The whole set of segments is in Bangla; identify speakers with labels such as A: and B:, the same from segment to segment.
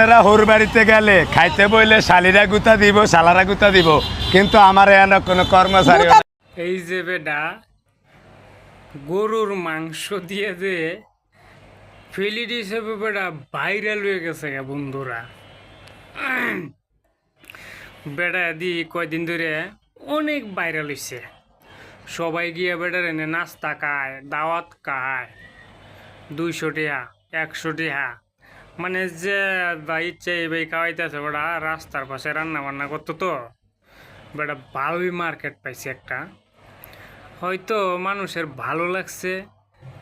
A: আপনারা হোর বাড়িতে গেলে খাইতে বইলে শালিরা গুতা দিব শালারা গুতা দিব কিন্তু আমার এখানে কোনো কর্মচারী
B: এই যে বেটা গরুর মাংস দিয়ে যে ফিলিড হিসেবে বেটা ভাইরাল হয়ে গেছে বন্ধুরা। বেটা দি কয়দিন ধরে অনেক ভাইরাল হয়েছে সবাই গিয়ে বেটার এনে নাস্তা খায় দাওয়াত খায়। দুইশো টিয়া একশো টিয়া মানে যে ইচ্ছে এই খাওয়াইতেছে বেটা রাস্তার পাশে রান্না বান্না করতো তো। বেটা ভালোই মার্কেট পাইছে একটা। হয়তো মানুষের ভালো লাগছে,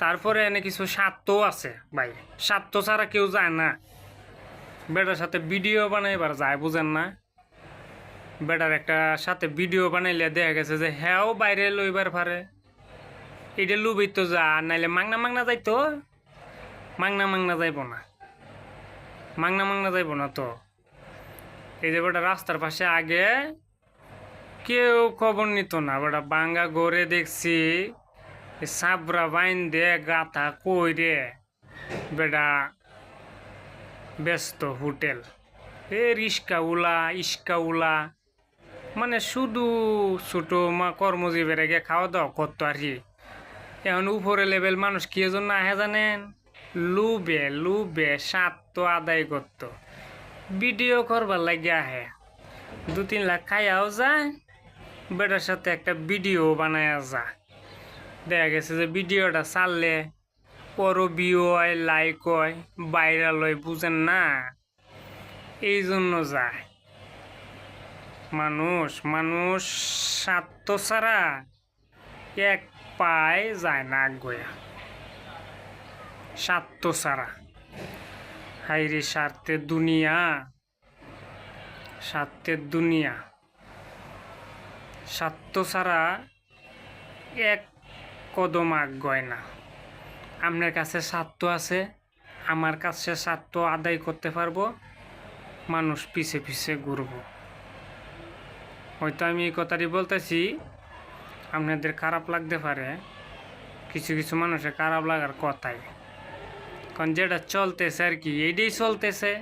B: তারপরে এনে কিছু স্বার্থও আছে ভাই। স্বার্থ ছাড়া কেউ যায় না। বেটার সাথে ভিডিও বানাইবার যায়, বুঝেন না? বেটার একটা সাথে ভিডিও বানাইলে দেখা গেছে যে হ্যাঁও বাইরে লইবার পারে। এটা লুবিত যা নাইলে মাংনা মাংনা যাইতো। মাংনা মাংনা যাইব না। মাংনা মাংনা যাইব না তো। এই যে বেটা রাস্তার পাশে আগে কেউ খবর নিত না। বেটা বাঙ্গা গড়ে দেখছি সাবরা বাইন দে গাথা কই রে? বেটা ব্যস্ত হোটেল। এ রিস্কা উলা, ইস্কা উলা। মানে শুধু ছোট মা কর্মজীবীরা গিয়ে খাওয়া দাওয়া করতো আর কি। এখন উপরে লেভেল মানুষ কি জন্য আহে জানেন? লুবে লুবে স্বার্থ আদায় করত। ভিডিও করবার লাগে আহে। দু তিন লাখ খাইয়াও যায়, বেটার সাথে একটা ভিডিও বানায় যা দেখা গেছে যে ভিডিওটা ছাড়লে পরও ভিউ হয় লাইক হয় ভাইরাল হয়, বুঝেন না? এই জন্য যায়। মানুষ মানুষ স্বার্থ ছাড়া এক পায় যায় না গয়া। স্বার্থ ছাড়া। হাইরে স্বার্থের দুনিয়া স্বার্থের দুনিয়া। স্বার্থ ছাড়া এক কদম আগ না। আপনার কাছে স্বার্থ আছে, আমার কাছে স্বার্থ আদায় করতে পারব, মানুষ পিছে পিছে ঘুরব। হয়তো আমি এই কথাটি বলতেছি, আপনাদের খারাপ লাগতে পারে, কিছু কিছু মানুষের খারাপ লাগার কথাই। कंजेड चलते सर की एडी चलते से